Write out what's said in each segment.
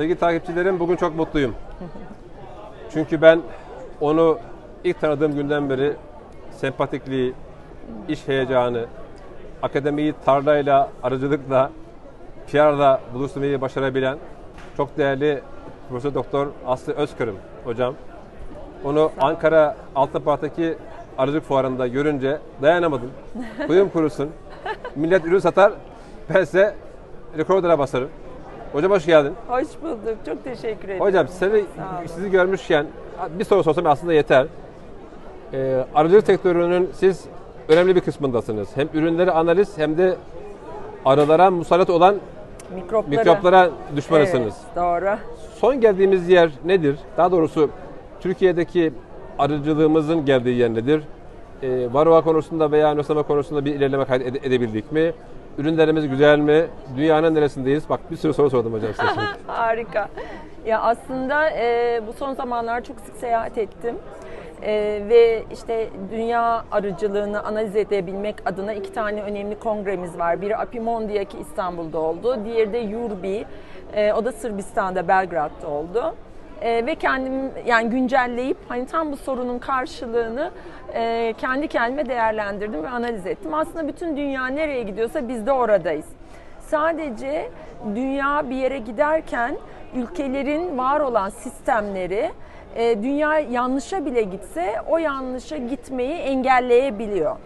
Sevgili takipçilerim bugün çok mutluyum. Çünkü ben onu ilk tanıdığım günden beri sempatikliği, iş heyecanı, akademiyi tarlayla, aracılıkla, PR'la buluşturmayı başarabilen çok değerli Profesör Doktor Aslı Özkırım hocam. Onu Ankara Altıpark'taki aracılık fuarında görünce dayanamadım. Kuyum kurusun. Millet ürün satar. Bense rekorlara basarım. Hocam hoş geldin. Hoş bulduk. Çok teşekkür ederim. Hocam seni, sizi görmüşken bir soru sorsam aslında yeter. Ee, aracılık sektörünün siz önemli bir kısmındasınız. Hem ürünleri analiz hem de arılara musallat olan Mikroplara. mikroplara düşmanısınız. Evet, doğru. Son geldiğimiz yer nedir? Daha doğrusu Türkiye'deki arıcılığımızın geldiği yer nedir? Ee, varroa konusunda veya noslama konusunda bir ilerleme kaydede- edebildik mi? Ürünlerimiz güzel mi? Dünyanın neresindeyiz? Bak bir sürü soru sordum hocam size. Harika. Ya aslında e, bu son zamanlar çok sık seyahat ettim. E, ve işte dünya arıcılığını analiz edebilmek adına iki tane önemli kongremiz var. Biri Apimondia ki İstanbul'da oldu. Diğeri de Yurbi. E, o da Sırbistan'da Belgrad'da oldu. E, ve kendim yani güncelleyip hani tam bu sorunun karşılığını e, kendi kendime değerlendirdim ve analiz ettim. Aslında bütün dünya nereye gidiyorsa biz de oradayız. Sadece dünya bir yere giderken ülkelerin var olan sistemleri e, dünya yanlışa bile gitse o yanlışa gitmeyi engelleyebiliyor.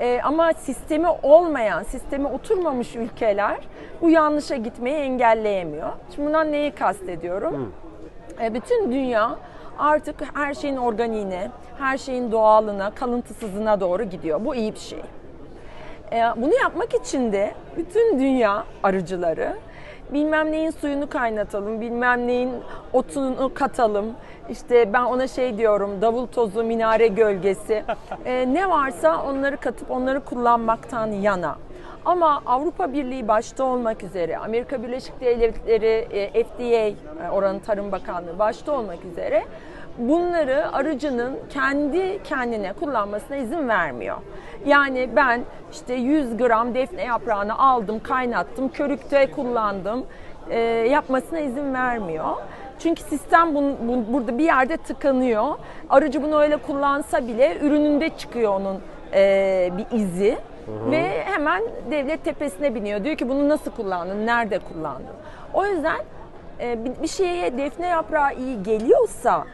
E, ama sistemi olmayan, sistemi oturmamış ülkeler bu yanlışa gitmeyi engelleyemiyor. Şimdi bundan neyi kastediyorum? E, bütün dünya artık her şeyin organiğine, her şeyin doğalına, kalıntısızına doğru gidiyor. Bu iyi bir şey. E, Bunu yapmak için de bütün dünya arıcıları bilmem neyin suyunu kaynatalım, bilmem neyin otunu katalım. İşte ben ona şey diyorum, davul tozu, minare gölgesi. E, ne varsa onları katıp onları kullanmaktan yana. Ama Avrupa Birliği başta olmak üzere, Amerika Birleşik Devletleri e, FDA, e, oranın Tarım Bakanlığı başta olmak üzere bunları arıcının kendi kendine kullanmasına izin vermiyor. Yani ben işte 100 gram defne yaprağını aldım, kaynattım, körükte kullandım e, yapmasına izin vermiyor. Çünkü sistem bun- bun- burada bir yerde tıkanıyor. Arıcı bunu öyle kullansa bile ürününde çıkıyor onun e, bir izi. Ve hemen devlet tepesine biniyor. Diyor ki bunu nasıl kullandın, nerede kullandın? O yüzden e, bir- şeye defne yaprağı iyi geliyorsa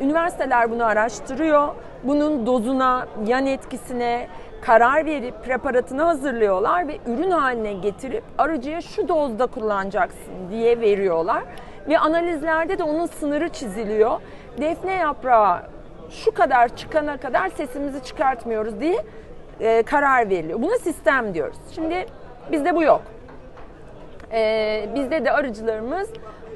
üniversiteler bunu araştırıyor. Bunun dozuna, yan etkisine karar verip preparatını hazırlıyorlar ve ürün haline getirip arıcıya şu dozda kullanacaksın diye veriyorlar. Ve analizlerde de onun sınırı çiziliyor. Defne yaprağı şu kadar çıkana kadar sesimizi çıkartmıyoruz diye e, karar veriliyor. Buna sistem diyoruz. Şimdi bizde bu yok. Ee, bizde de arıcılarımız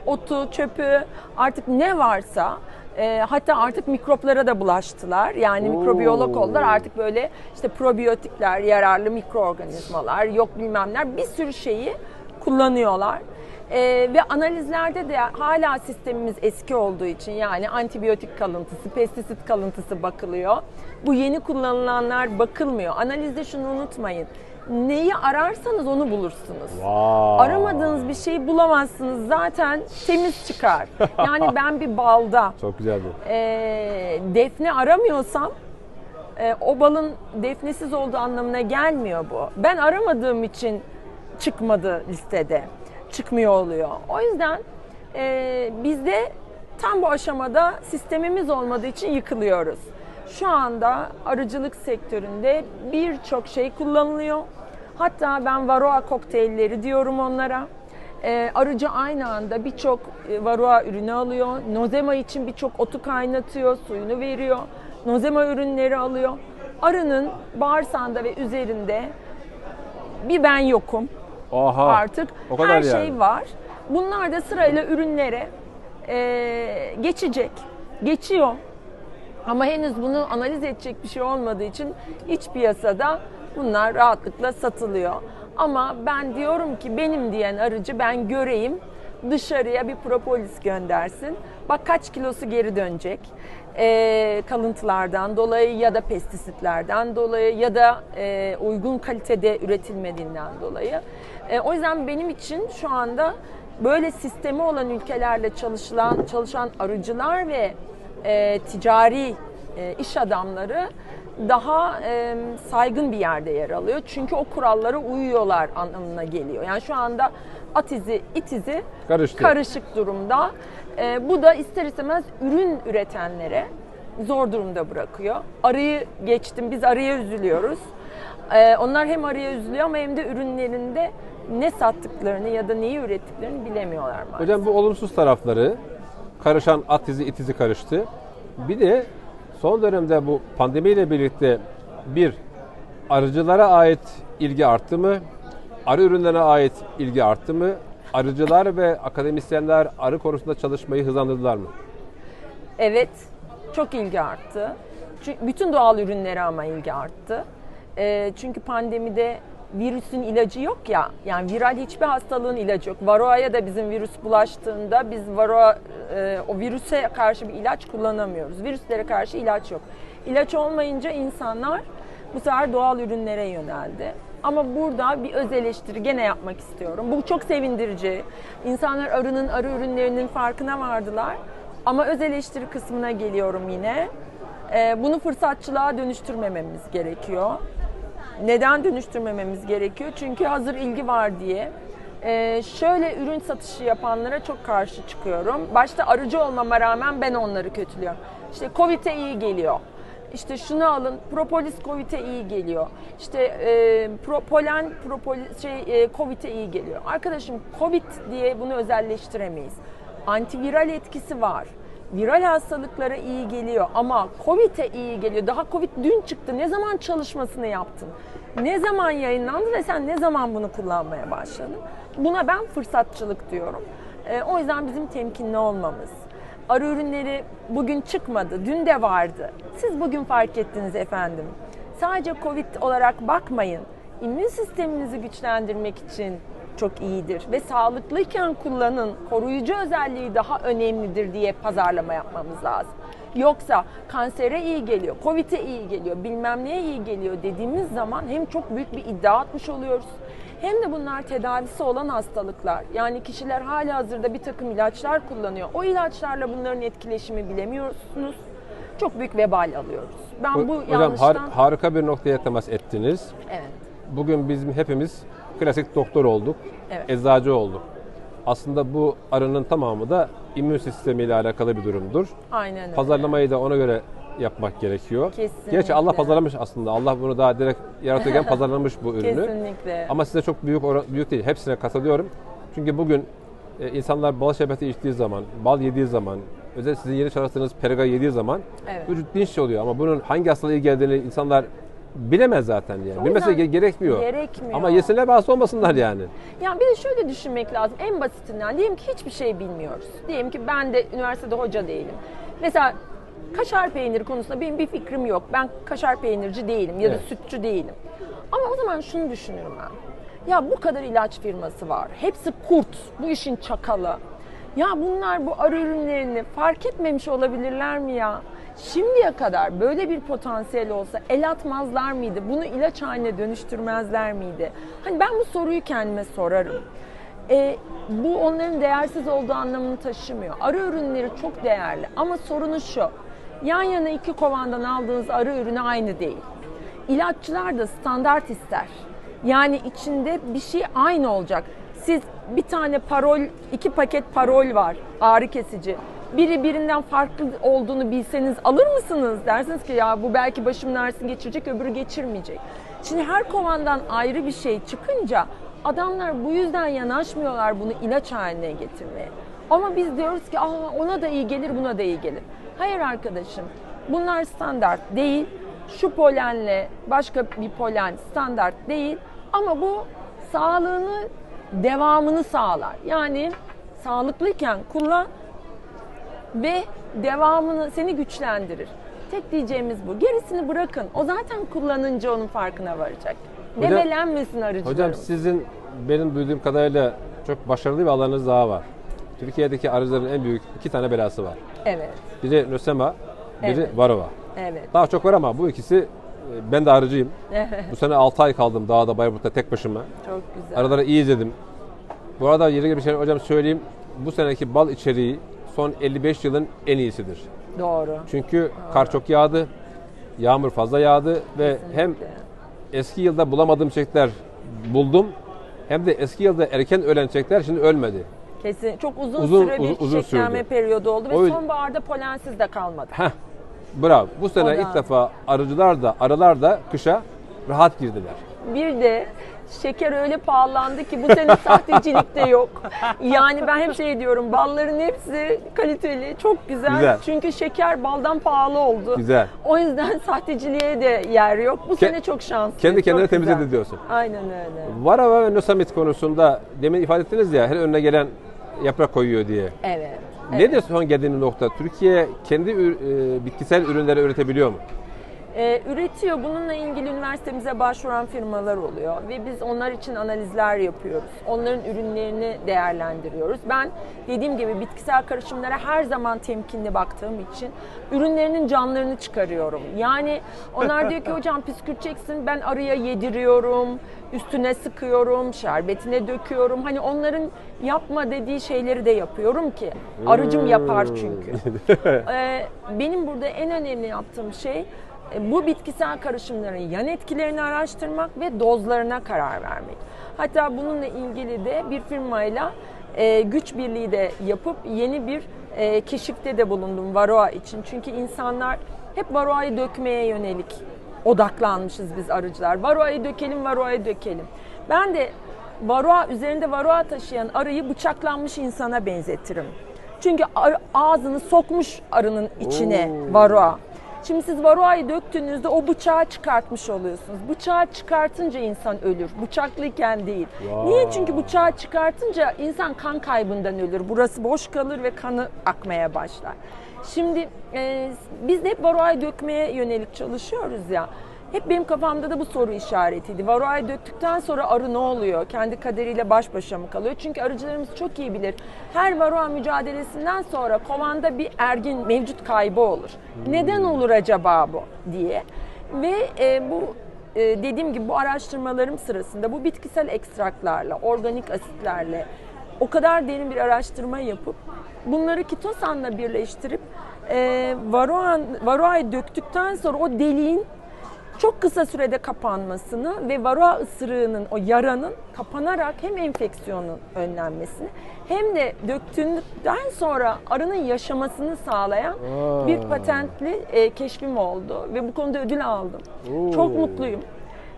otu, çöpü artık ne varsa e, hatta artık mikroplara da bulaştılar. Yani Oo. mikrobiyolog oldular. Artık böyle işte probiyotikler, yararlı mikroorganizmalar, yok bilmemler bir sürü şeyi kullanıyorlar. Ee, ve analizlerde de hala sistemimiz eski olduğu için yani antibiyotik kalıntısı, pestisit kalıntısı bakılıyor. Bu yeni kullanılanlar bakılmıyor. Analizde şunu unutmayın. Neyi ararsanız onu bulursunuz. Wow. Aramadığınız bir şeyi bulamazsınız. Zaten temiz çıkar. Yani ben bir balda Çok güzeldi. e, defne aramıyorsam e, o balın defnesiz olduğu anlamına gelmiyor bu. Ben aramadığım için çıkmadı listede. Çıkmıyor oluyor. O yüzden e, bizde tam bu aşamada sistemimiz olmadığı için yıkılıyoruz. Şu anda arıcılık sektöründe birçok şey kullanılıyor. Hatta ben varroa kokteylleri diyorum onlara. Ee, arıcı aynı anda birçok e, varroa ürünü alıyor. Nozema için birçok otu kaynatıyor, suyunu veriyor. Nozema ürünleri alıyor. Arının bağırsağında ve üzerinde bir ben yokum Oha. artık. O kadar Her yani. şey var. Bunlar da sırayla ürünlere e, geçecek. Geçiyor. Ama henüz bunu analiz edecek bir şey olmadığı için iç piyasada bunlar rahatlıkla satılıyor. Ama ben diyorum ki benim diyen arıcı ben göreyim dışarıya bir propolis göndersin. Bak kaç kilosu geri dönecek. Ee, kalıntılardan dolayı ya da pestisitlerden dolayı ya da e, uygun kalitede üretilmediğinden dolayı. E, o yüzden benim için şu anda böyle sistemi olan ülkelerle çalışılan çalışan arıcılar ve e, ticari e, iş adamları daha e, saygın bir yerde yer alıyor. Çünkü o kurallara uyuyorlar anlamına geliyor. Yani şu anda at izi, it izi Karıştı. karışık durumda. E, bu da ister istemez ürün üretenlere zor durumda bırakıyor. Arıyı geçtim, biz arıya üzülüyoruz. E, onlar hem arıya üzülüyor ama hem de ürünlerinde ne sattıklarını ya da neyi ürettiklerini bilemiyorlar maalesef. Hocam bu olumsuz tarafları karışan at izi it izi karıştı. Bir de son dönemde bu pandemiyle birlikte bir arıcılara ait ilgi arttı mı? Arı ürünlerine ait ilgi arttı mı? Arıcılar ve akademisyenler arı konusunda çalışmayı hızlandırdılar mı? Evet, çok ilgi arttı. Çünkü bütün doğal ürünlere ama ilgi arttı. Ee, çünkü pandemide virüsün ilacı yok ya, yani viral hiçbir hastalığın ilacı yok. Varroa'ya da bizim virüs bulaştığında biz varroa, e, o virüse karşı bir ilaç kullanamıyoruz. Virüslere karşı ilaç yok. İlaç olmayınca insanlar bu sefer doğal ürünlere yöneldi. Ama burada bir öz eleştiri gene yapmak istiyorum. Bu çok sevindirici. İnsanlar arının, arı ürünlerinin farkına vardılar. Ama öz eleştiri kısmına geliyorum yine. Ee, bunu fırsatçılığa dönüştürmememiz gerekiyor. Neden dönüştürmememiz gerekiyor? Çünkü hazır ilgi var diye. Ee, şöyle ürün satışı yapanlara çok karşı çıkıyorum. Başta arıcı olmama rağmen ben onları kötülüyorum. İşte Covid'e iyi geliyor. İşte şunu alın, propolis Covid'e iyi geliyor. İşte e, pro, polen propolis şey e, Covid'e iyi geliyor. Arkadaşım Covid diye bunu özelleştiremeyiz. Antiviral etkisi var. Viral hastalıklara iyi geliyor ama Covid'e iyi geliyor. Daha Covid dün çıktı. Ne zaman çalışmasını yaptın? Ne zaman yayınlandı ve sen ne zaman bunu kullanmaya başladın? Buna ben fırsatçılık diyorum. E, o yüzden bizim temkinli olmamız. Arı ürünleri bugün çıkmadı, dün de vardı. Siz bugün fark ettiniz efendim. Sadece Covid olarak bakmayın. İmmün sisteminizi güçlendirmek için çok iyidir ve sağlıklıyken kullanın. Koruyucu özelliği daha önemlidir diye pazarlama yapmamız lazım. Yoksa kansere iyi geliyor, Covid'e iyi geliyor, bilmem neye iyi geliyor dediğimiz zaman hem çok büyük bir iddia atmış oluyoruz hem de bunlar tedavisi olan hastalıklar. Yani kişiler hala hazırda bir takım ilaçlar kullanıyor. O ilaçlarla bunların etkileşimi bilemiyorsunuz. Çok büyük vebal alıyoruz. Ben bu Hocam yanlıştan... har- harika bir noktaya temas ettiniz. Evet. Bugün bizim hepimiz klasik doktor olduk, Evet. eczacı olduk. Aslında bu arının tamamı da immün sistemiyle alakalı bir durumdur. Aynen öyle. Pazarlamayı da ona göre yapmak gerekiyor. Kesinlikle. Gerçi Allah pazarlamış aslında. Allah bunu daha direkt yaratırken pazarlamış bu ürünü. Kesinlikle. Ama size çok büyük büyük değil. Hepsine katılıyorum. Çünkü bugün e, insanlar bal şerbeti içtiği zaman, bal yediği zaman, özellikle sizin yeni çalıştığınız perega yediği zaman Evet. vücut dinç oluyor. Ama bunun hangi hastalığa iyi geldiğini insanlar bilemez zaten yani. O Bilmesi gerekmiyor. gerekmiyor. Ama yesinler hasta olmasınlar yani. Ya bir de şöyle düşünmek lazım. En basitinden diyelim ki hiçbir şey bilmiyoruz. Diyelim ki ben de üniversitede hoca değilim. Mesela kaşar peyniri konusunda benim bir fikrim yok. Ben kaşar peynirci değilim ya da Evet. sütçü değilim. Ama o zaman şunu düşünürüm ben. Ya bu kadar ilaç firması var. Hepsi kurt. Bu işin çakalı. Ya bunlar bu arı ürünlerini fark etmemiş olabilirler mi ya? Şimdiye kadar böyle bir potansiyel olsa el atmazlar mıydı? Bunu ilaç haline dönüştürmezler miydi? Hani ben bu soruyu kendime sorarım. E, bu onların değersiz olduğu anlamını taşımıyor. Arı ürünleri çok değerli ama sorunu şu. Yan yana iki kovandan aldığınız arı ürünü aynı değil. İlaççılar da standart ister. Yani içinde bir şey aynı olacak. Siz bir tane parol, iki paket parol var ağrı kesici. Biri birinden farklı olduğunu bilseniz alır mısınız? Dersiniz ki ya bu belki başımın ağrısını geçirecek öbürü geçirmeyecek. Şimdi her kovandan ayrı bir şey çıkınca adamlar bu yüzden yanaşmıyorlar bunu ilaç haline getirmeye. Ama biz diyoruz ki Aa, ona da iyi gelir buna da iyi gelir. Hayır arkadaşım bunlar standart değil. Şu polenle başka bir polen standart değil. Ama bu sağlığını devamını sağlar. Yani sağlıklıyken kullan ve devamını seni güçlendirir. Tek diyeceğimiz bu. Gerisini bırakın. O zaten kullanınca onun farkına varacak. Hocam- Debelenmesin arıcılarım. Hocam sizin benim duyduğum kadarıyla çok başarılı bir alanınız daha var. Türkiye'deki arıcıların en büyük iki tane belası var. Evet. Biri nösema, biri Evet. varova. Evet. Daha çok var ama bu ikisi e, ben de arıcıyım. Bu sene 6 ay kaldım dağda Bayburt'ta tek başıma. Çok güzel. Araları iyi izledim. Bu arada yeri bir şey hocam söyleyeyim. Bu seneki bal içeriği son 55 yılın en iyisidir. Doğru. Çünkü kar çok yağdı, yağmur fazla yağdı ve hem eski yılda bulamadığım çiçekler buldum hem de eski yılda erken ölen çiçekler şimdi ölmedi. Kesin çok uzun, Uzun- süre bir uzun- çiçeklenme sürdü. periyodu oldu ve O sonbaharda polensiz de kalmadı. Heh, bravo. Bu sene ilk defa arıcılar da arılar da kışa rahat girdiler. Bir de şeker öyle pahalandı ki bu sene sahtecilik de yok. Yani ben hep şey diyorum balların hepsi kaliteli, çok güzel. Güzel. Çünkü şeker baldan pahalı oldu. Güzel. O yüzden sahteciliğe de yer yok. Bu Ke- sene çok şanslı. kendi kendine temizledi diyorsun. Aynen öyle. Varava ve Nosamit konusunda demin ifade ettiniz ya her önüne gelen yaprak koyuyor diye. Evet. Nedir son geldiğiniz nokta? Türkiye kendi e, bitkisel ürünleri üretebiliyor mu? Ee, üretiyor. Bununla ilgili üniversitemize başvuran firmalar oluyor ve biz onlar için analizler yapıyoruz. Onların ürünlerini değerlendiriyoruz. Ben dediğim gibi bitkisel karışımlara her zaman temkinli baktığım için ürünlerinin canlarını çıkarıyorum. Yani onlar diyor ki hocam püskürteceksin ben arıya yediriyorum, üstüne sıkıyorum, şerbetine döküyorum. Hani onların yapma dediği şeyleri de yapıyorum ki arıcım yapar çünkü. Ee, benim burada en önemli yaptığım şey e, bu bitkisel karışımların yan etkilerini araştırmak ve dozlarına karar vermek. Hatta bununla ilgili de bir firmayla e, güç birliği de yapıp yeni bir e, keşifte de bulundum varoa için. Çünkü insanlar hep varoayı dökmeye yönelik odaklanmışız biz arıcılar. Varoayı dökelim, varoayı dökelim. Ben de varoa üzerinde varoa taşıyan arıyı bıçaklanmış insana benzetirim. Çünkü ağzını sokmuş arının içine Oo. varoa. Şimdi siz varoayı döktüğünüzde o bıçağı çıkartmış oluyorsunuz. Bıçağı çıkartınca insan ölür. Bıçaklıyken değil. Vay. Niye? Çünkü bıçağı çıkartınca insan kan kaybından ölür. Burası boş kalır ve kanı akmaya başlar. Şimdi e, biz de hep varoayı dökmeye yönelik çalışıyoruz ya. Hep benim kafamda da bu soru işaretiydi. Varoayı döktükten sonra arı ne oluyor? Kendi kaderiyle baş başa mı kalıyor? Çünkü arıcılarımız çok iyi bilir. Her varoa mücadelesinden sonra kovanda bir ergin mevcut kaybı olur. Neden olur acaba bu diye. Ve e, bu e, dediğim gibi bu araştırmalarım sırasında bu bitkisel ekstraklarla, organik asitlerle o kadar derin bir araştırma yapıp bunları kitosanla birleştirip e, varoa, varoayı döktükten sonra o deliğin çok kısa sürede kapanmasını ve varoa ısırığının, o yaranın kapanarak hem enfeksiyonun önlenmesini hem de döktüğünden sonra arının yaşamasını sağlayan Aa. bir patentli e, keşfim oldu ve bu konuda ödül aldım. Oo. Çok mutluyum.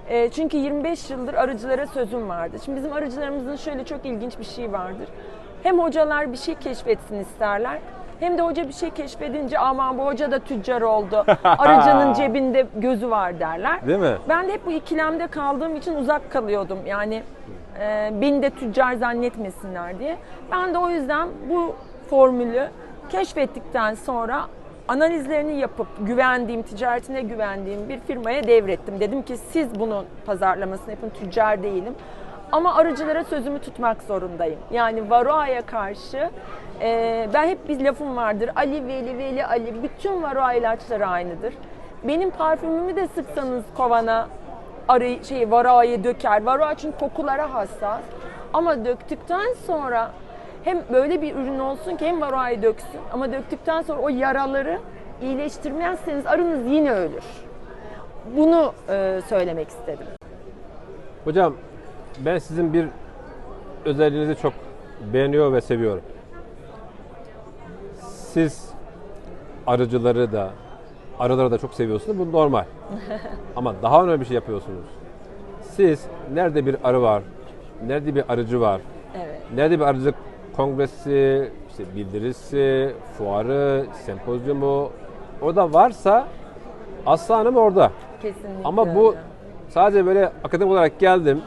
E, çünkü 25 yıldır arıcılara sözüm vardı. Şimdi bizim arıcılarımızın şöyle çok ilginç bir şey vardır. Hem hocalar bir şey keşfetsin isterler hem de hoca bir şey keşfedince aman bu hoca da tüccar oldu. Arıcının cebinde gözü var derler. Değil mi? Ben de hep bu ikilemde kaldığım için uzak kalıyordum. Yani e, beni de tüccar zannetmesinler diye. Ben de o yüzden bu formülü keşfettikten sonra analizlerini yapıp güvendiğim, ticaretine güvendiğim bir firmaya devrettim. Dedim ki siz bunun pazarlamasını yapın, tüccar değilim. Ama arıcılara sözümü tutmak zorundayım. Yani varoaya karşı e, ben hep bir lafım vardır. Ali Veli Veli Ali. Bütün varoa ilaçları aynıdır. Benim parfümümü de sıksanız kovana arı şey varoayı döker. Varoa çünkü kokulara hassas. Ama döktükten sonra hem böyle bir ürün olsun ki hem varoayı döksün ama döktükten sonra o yaraları iyileştirmezseniz arınız yine ölür. Bunu e, söylemek istedim. Hocam ben sizin bir özelliğinizi çok beğeniyor ve seviyorum. Siz arıcıları da arıları da çok seviyorsunuz. Bu normal. Ama daha önemli bir şey yapıyorsunuz. Siz nerede bir arı var, nerede bir arıcı var, Evet. nerede bir arıcılık kongresi, işte bildirisi, fuarı, sempozyumu o da varsa Aslı Hanım orada. Kesinlikle. Ama bu öyle. sadece böyle akademik olarak geldim,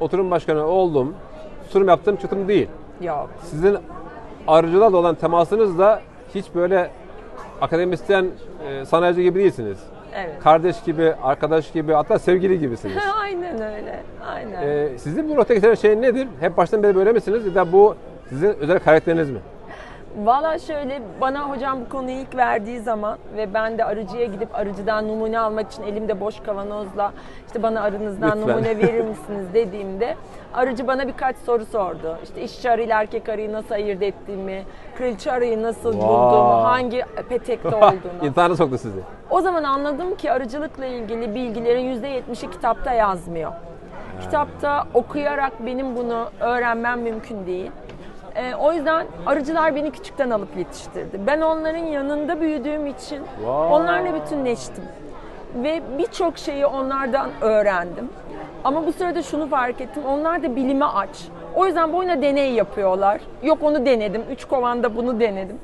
oturum başkanı oldum, sunum yaptım çıktım değil. yok. Sizin arıcılarla olan temasınız da hiç böyle akademisyen, e, sanayici gibi değilsiniz. Evet. Kardeş gibi, arkadaş gibi, hatta sevgili gibisiniz. Aynen öyle. Aynen. E, sizin bu rotaya getiren şey nedir? Hep baştan beri böyle misiniz? Ya da bu sizin özel karakteriniz mi? Valla şöyle bana hocam bu konuyu ilk verdiği zaman ve ben de arıcıya gidip arıcıdan numune almak için elimde boş kavanozla işte bana arınızdan Lütfen. numune verir misiniz dediğimde arıcı bana birkaç soru sordu. İşte işçi arıyla erkek arıyı nasıl ayırt ettiğimi, kraliçe arıyı nasıl Vay. bulduğumu, hangi petekte olduğunu. İntihara soktu sizi. O zaman anladım ki arıcılıkla ilgili bilgilerin %70'i kitapta yazmıyor. Kitapta okuyarak benim bunu öğrenmem mümkün değil. Ee, o yüzden arıcılar beni küçükten alıp yetiştirdi. Ben onların yanında büyüdüğüm için Vay. onlarla bütünleştim. Ve birçok şeyi onlardan öğrendim. Ama bu sırada şunu fark ettim. Onlar da bilime aç. O yüzden boyuna deney yapıyorlar. Yok onu denedim. Üç kovanda bunu denedim.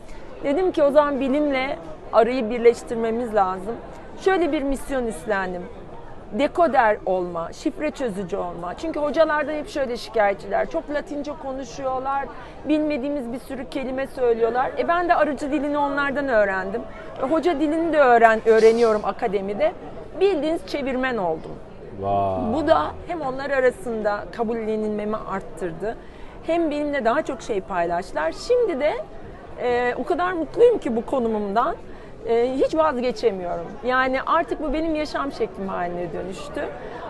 Dedim ki o zaman bilimle arıyı birleştirmemiz lazım. Şöyle bir misyon üstlendim. Dekoder olma, şifre çözücü olma. Çünkü hocalardan hep şöyle şikayetçiler. Çok latince konuşuyorlar, bilmediğimiz bir sürü kelime söylüyorlar. E ben de arıcı dilini onlardan öğrendim. E hoca dilini de öğren öğreniyorum akademide. Bildiğiniz çevirmen oldum. Vay. Bu da hem onlar arasında kabullenilmemi arttırdı. Hem benimle daha çok şey paylaştılar. Şimdi de e, o kadar mutluyum ki bu konumumdan. E, hiç vazgeçemiyorum. Yani artık bu benim yaşam şeklim haline dönüştü.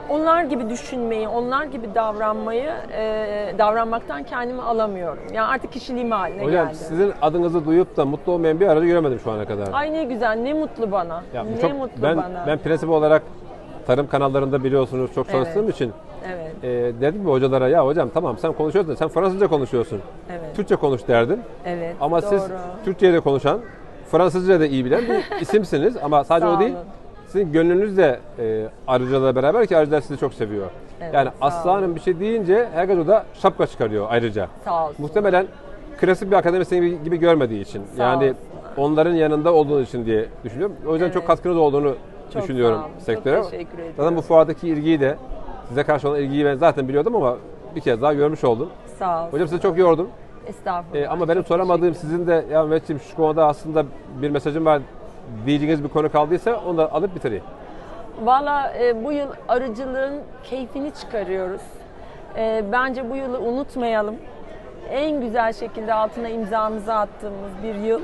Onlar gibi düşünmeyi, onlar gibi davranmayı, e, davranmaktan kendimi alamıyorum. Yani artık kişiliğim haline Hocam geldi. sizin adınızı duyup da mutlu olmayan bir aracı göremedim şu ana kadar. Ay ne güzel, ne mutlu bana. Ya ne çok- mutlu ben, bana. Ben prensip olarak tarım kanallarında biliyorsunuz çok Evet. çalıştığım için Evet, e, dedim ki hocalara ya hocam tamam sen konuşuyorsun sen Fransızca konuşuyorsun. evet, Türkçe konuş derdim. evet. Ama doğru. siz Türkçe'de de konuşan, Fransızca da iyi bilen bir isimsiniz ama sadece Sağ o değil. olun. Sizin gönlünüz de e, arıcılarla beraber ki arıcılar sizi çok seviyor. Evet, yani aslanın bir şey deyince herkes o da şapka çıkarıyor ayrıca. Sağ olsun. Muhtemelen klasik bir akademisyen gibi, gibi görmediği için. Sağ yani olsun. onların yanında olduğunuz için diye düşünüyorum. O yüzden çok Evet. katkınız olduğunu Çok düşünüyorum sağ olun, çok sektöre. teşekkür ediyorum. Zaten bu fuardaki ilgiyi de size karşı olan ilgiyi ben zaten biliyordum ama bir kez daha görmüş oldum. Sağ ol. Hocam sizi çok yordum. Estağfurullah. Ee, ama benim Çok soramadığım sizin de ya Mehmetciğim şu konuda aslında bir mesajım var diyeceğiniz bir konu kaldıysa onu da alıp bitireyim. Valla e, bu yıl arıcılığın keyfini çıkarıyoruz. E, bence bu yılı unutmayalım. En güzel şekilde altına imzamızı attığımız bir yıl.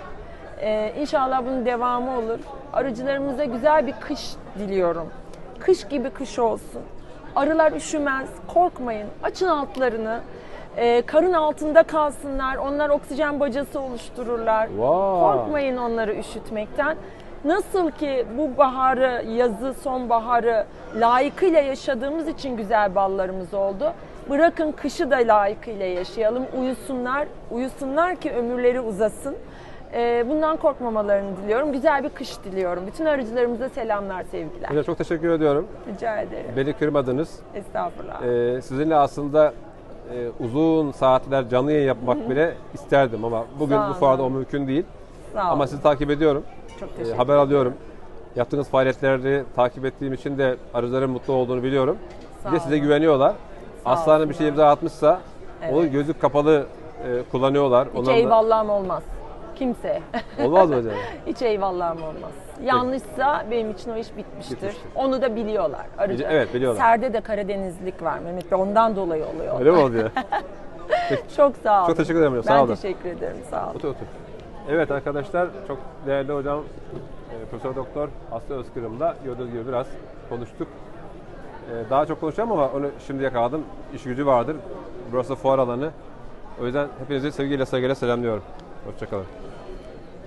E, inşallah bunun devamı olur. Arıcılarımıza güzel bir kış diliyorum. Kış gibi kış olsun. Arılar üşümez, korkmayın. Açın altlarını. E, karın altında kalsınlar. Onlar oksijen bacası oluştururlar. Vay. Korkmayın onları üşütmekten. Nasıl ki bu baharı, yazı, sonbaharı layıkıyla yaşadığımız için güzel ballarımız oldu. Bırakın kışı da layıkıyla yaşayalım. Uyusunlar, uyusunlar ki ömürleri uzasın. Ee, bundan korkmamalarını diliyorum. Güzel bir kış diliyorum. Bütün arıcılarımıza selamlar, sevgiler. Hocam çok teşekkür ediyorum. Rica ederim. Beni kırmadınız. Estağfurullah. Ee, sizinle aslında e, uzun saatler canlı yayın yapmak bile isterdim ama bugün Sağ bu olun. fuarda o mümkün değil. Sağ olun. Ama sizi takip ediyorum. Çok Ee, teşekkür haber alıyorum. Yaptığınız faaliyetleri takip ettiğim için de arıcıların mutlu olduğunu biliyorum. Sağ bir de size olun. güveniyorlar. Sağ Aslanın bir şey imza atmışsa onu Evet. gözlük kapalı e, kullanıyorlar. Hiç Ondan da- eyvallahım olmaz. Kimse. Olmaz mı hocam? Hiç eyvallahım olmaz. Yanlışsa benim için o iş bitmiştir. Bitmiştir. Onu da biliyorlar. Arıcı. Evet, biliyorlar. Serde de Karadenizlik var Mehmet Bey. Ondan dolayı oluyor. Öyle mi oluyor? Çok sağ olun. Çok teşekkür ederim hocam, Ben sağ olun. teşekkür ederim. Sağ olun. Otur otur. Evet arkadaşlar çok değerli hocam e, Profesör Doktor Aslı Özkırım'la gördüğünüz gibi biraz konuştuk. E, Daha çok konuşacağım ama onu şimdi yakaladım. İş gücü vardır. Burası fuar alanı. O yüzden hepinizi sevgiyle saygıyla selamlıyorum. Hoşçakalın.